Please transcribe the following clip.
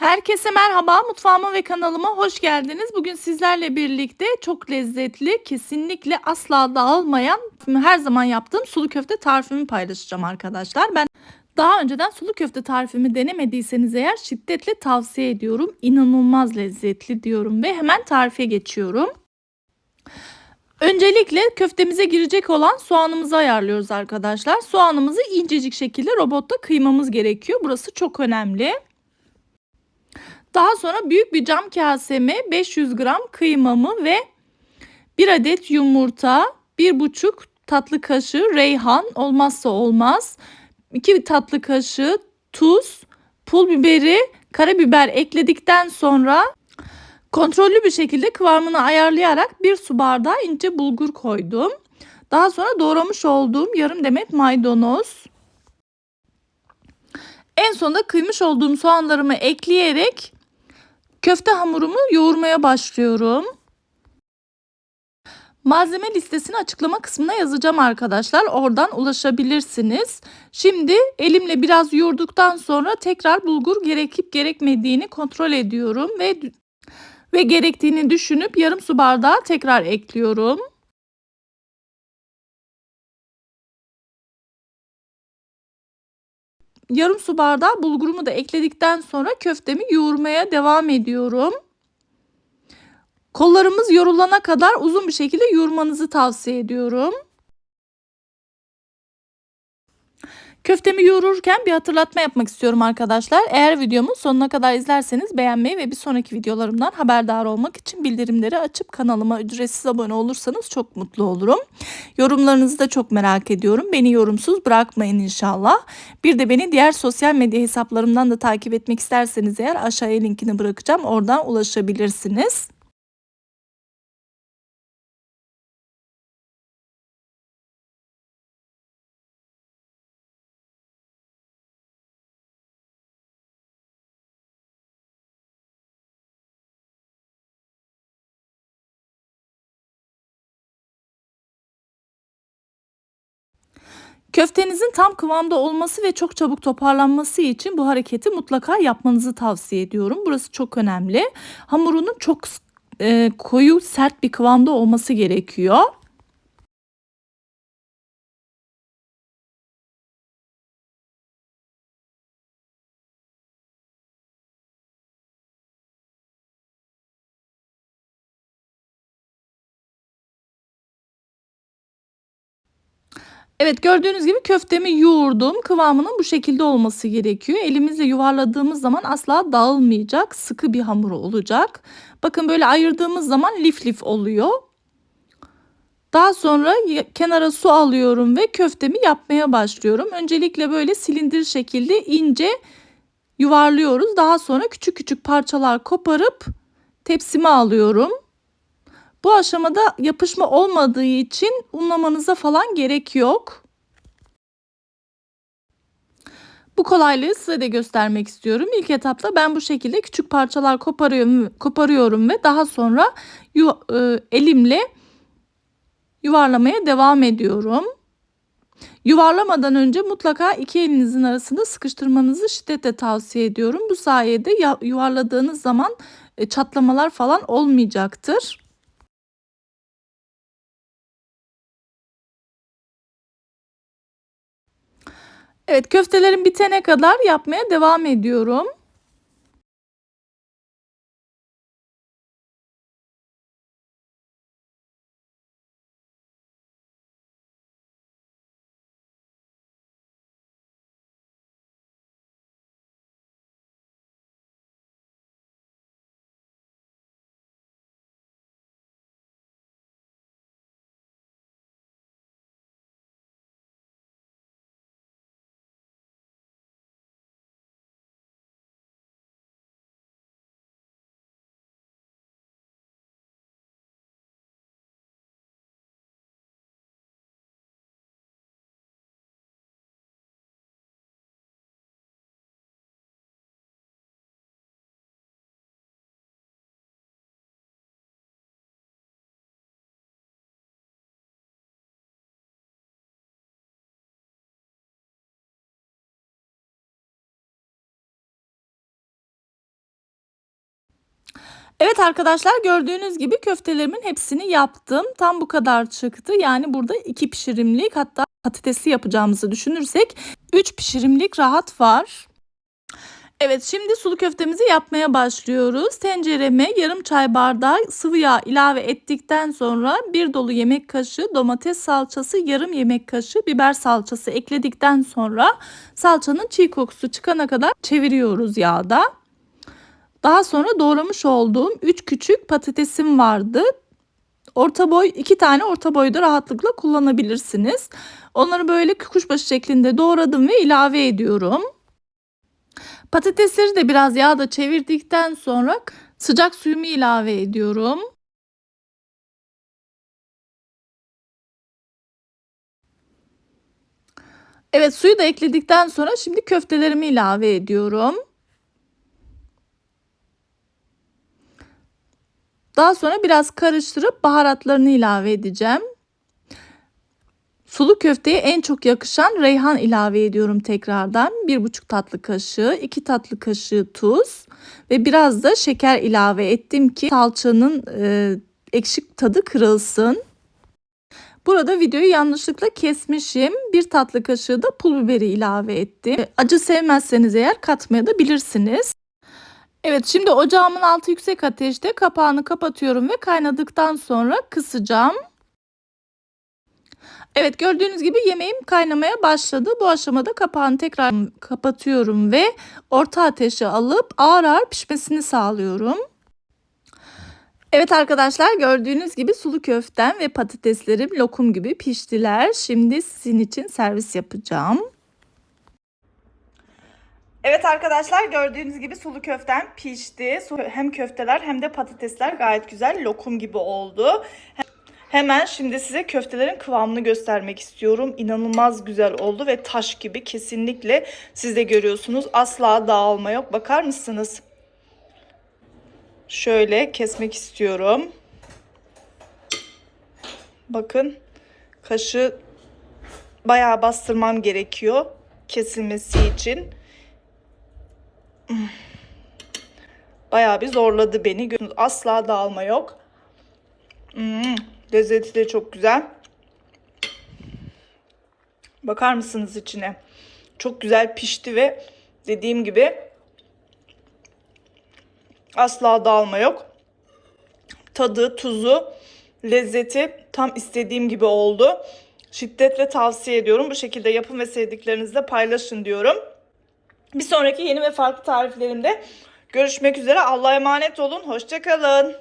Herkese merhaba, mutfağıma ve kanalıma hoş geldiniz. Bugün sizlerle birlikte çok lezzetli, kesinlikle asla dağılmayan, her zaman yaptığım sulu köfte tarifimi paylaşacağım arkadaşlar. Ben daha önceden sulu köfte tarifimi denemediyseniz eğer şiddetle tavsiye ediyorum. İnanılmaz lezzetli diyorum ve hemen tarife geçiyorum. Öncelikle köftemize girecek olan soğanımızı ayarlıyoruz arkadaşlar. Soğanımızı incecik şekilde robotta kıymamız gerekiyor. Burası çok önemli. Daha sonra büyük bir cam kaseme 500 gram kıymamı ve 1 adet yumurta, 1,5 tatlı kaşığı reyhan olmazsa olmaz, 2 tatlı kaşığı tuz, pul biberi, karabiber ekledikten sonra kontrollü bir şekilde kıvamını ayarlayarak bir su bardağı ince bulgur koydum. Daha sonra doğramış olduğum yarım demet maydanoz. En sonunda kıymış olduğum soğanlarımı ekleyerek Köfte hamurumu yoğurmaya başlıyorum. Malzeme listesini açıklama kısmına yazacağım arkadaşlar. Oradan ulaşabilirsiniz. Şimdi elimle biraz yoğurduktan sonra tekrar bulgur gerekip gerekmediğini kontrol ediyorum ve ve gerektiğini düşünüp yarım su bardağı tekrar ekliyorum. Yarım su bardağı bulgurumu da ekledikten sonra köftemi yoğurmaya devam ediyorum. Kollarımız yorulana kadar uzun bir şekilde yoğurmanızı tavsiye ediyorum. Köftemi yoğururken bir hatırlatma yapmak istiyorum arkadaşlar. Eğer videomu sonuna kadar izlerseniz beğenmeyi ve bir sonraki videolarımdan haberdar olmak için bildirimleri açıp kanalıma ücretsiz abone olursanız çok mutlu olurum. Yorumlarınızı da çok merak ediyorum. Beni yorumsuz bırakmayın inşallah. Bir de beni diğer sosyal medya hesaplarımdan da takip etmek isterseniz eğer aşağıya linkini bırakacağım. Oradan ulaşabilirsiniz. Köftenizin tam kıvamda olması ve çok çabuk toparlanması için bu hareketi mutlaka yapmanızı tavsiye ediyorum. Burası çok önemli. Hamurunun çok e, koyu sert bir kıvamda olması gerekiyor. Evet gördüğünüz gibi köftemi yoğurdum. Kıvamının bu şekilde olması gerekiyor. Elimizle yuvarladığımız zaman asla dağılmayacak. Sıkı bir hamur olacak. Bakın böyle ayırdığımız zaman lif lif oluyor. Daha sonra kenara su alıyorum ve köftemi yapmaya başlıyorum. Öncelikle böyle silindir şekilde ince yuvarlıyoruz. Daha sonra küçük küçük parçalar koparıp tepsime alıyorum. Bu aşamada yapışma olmadığı için unlamanıza falan gerek yok. Bu kolaylığı size de göstermek istiyorum. İlk etapta ben bu şekilde küçük parçalar koparıyorum, koparıyorum ve daha sonra yu, e, elimle yuvarlamaya devam ediyorum. Yuvarlamadan önce mutlaka iki elinizin arasında sıkıştırmanızı şiddetle tavsiye ediyorum. Bu sayede yuvarladığınız zaman e, çatlamalar falan olmayacaktır. Evet köftelerim bitene kadar yapmaya devam ediyorum. Evet arkadaşlar gördüğünüz gibi köftelerimin hepsini yaptım. Tam bu kadar çıktı. Yani burada iki pişirimlik hatta patatesi yapacağımızı düşünürsek 3 pişirimlik rahat var. Evet şimdi sulu köftemizi yapmaya başlıyoruz. Tencereme yarım çay bardağı sıvı yağ ilave ettikten sonra bir dolu yemek kaşığı domates salçası, yarım yemek kaşığı biber salçası ekledikten sonra salçanın çiğ kokusu çıkana kadar çeviriyoruz yağda. Daha sonra doğramış olduğum 3 küçük patatesim vardı. Orta boy iki tane orta boyda rahatlıkla kullanabilirsiniz. Onları böyle kuşbaşı şeklinde doğradım ve ilave ediyorum. Patatesleri de biraz yağda çevirdikten sonra sıcak suyumu ilave ediyorum. Evet suyu da ekledikten sonra şimdi köftelerimi ilave ediyorum. Daha sonra biraz karıştırıp baharatlarını ilave edeceğim. Sulu köfteye en çok yakışan reyhan ilave ediyorum tekrardan. 1,5 tatlı kaşığı, 2 tatlı kaşığı tuz ve biraz da şeker ilave ettim ki salçanın e, ekşik tadı kırılsın. Burada videoyu yanlışlıkla kesmişim. Bir tatlı kaşığı da pul biberi ilave ettim. Acı sevmezseniz eğer katmaya da bilirsiniz. Evet şimdi ocağımın altı yüksek ateşte kapağını kapatıyorum ve kaynadıktan sonra kısacağım. Evet gördüğünüz gibi yemeğim kaynamaya başladı. Bu aşamada kapağını tekrar kapatıyorum ve orta ateşe alıp ağır ağır pişmesini sağlıyorum. Evet arkadaşlar gördüğünüz gibi sulu köftem ve patateslerim lokum gibi piştiler. Şimdi sizin için servis yapacağım. Evet arkadaşlar gördüğünüz gibi sulu köftem pişti. Hem köfteler hem de patatesler gayet güzel lokum gibi oldu. Hemen şimdi size köftelerin kıvamını göstermek istiyorum. İnanılmaz güzel oldu ve taş gibi kesinlikle siz de görüyorsunuz. Asla dağılma yok. Bakar mısınız? Şöyle kesmek istiyorum. Bakın kaşı bayağı bastırmam gerekiyor kesilmesi için. Bayağı bir zorladı beni. Asla dağılma yok. Hmm, lezzeti de çok güzel. Bakar mısınız içine? Çok güzel pişti ve dediğim gibi asla dağılma yok. Tadı, tuzu, lezzeti tam istediğim gibi oldu. Şiddetle tavsiye ediyorum. Bu şekilde yapın ve sevdiklerinizle paylaşın diyorum. Bir sonraki yeni ve farklı tariflerimde görüşmek üzere. Allah'a emanet olun. Hoşçakalın.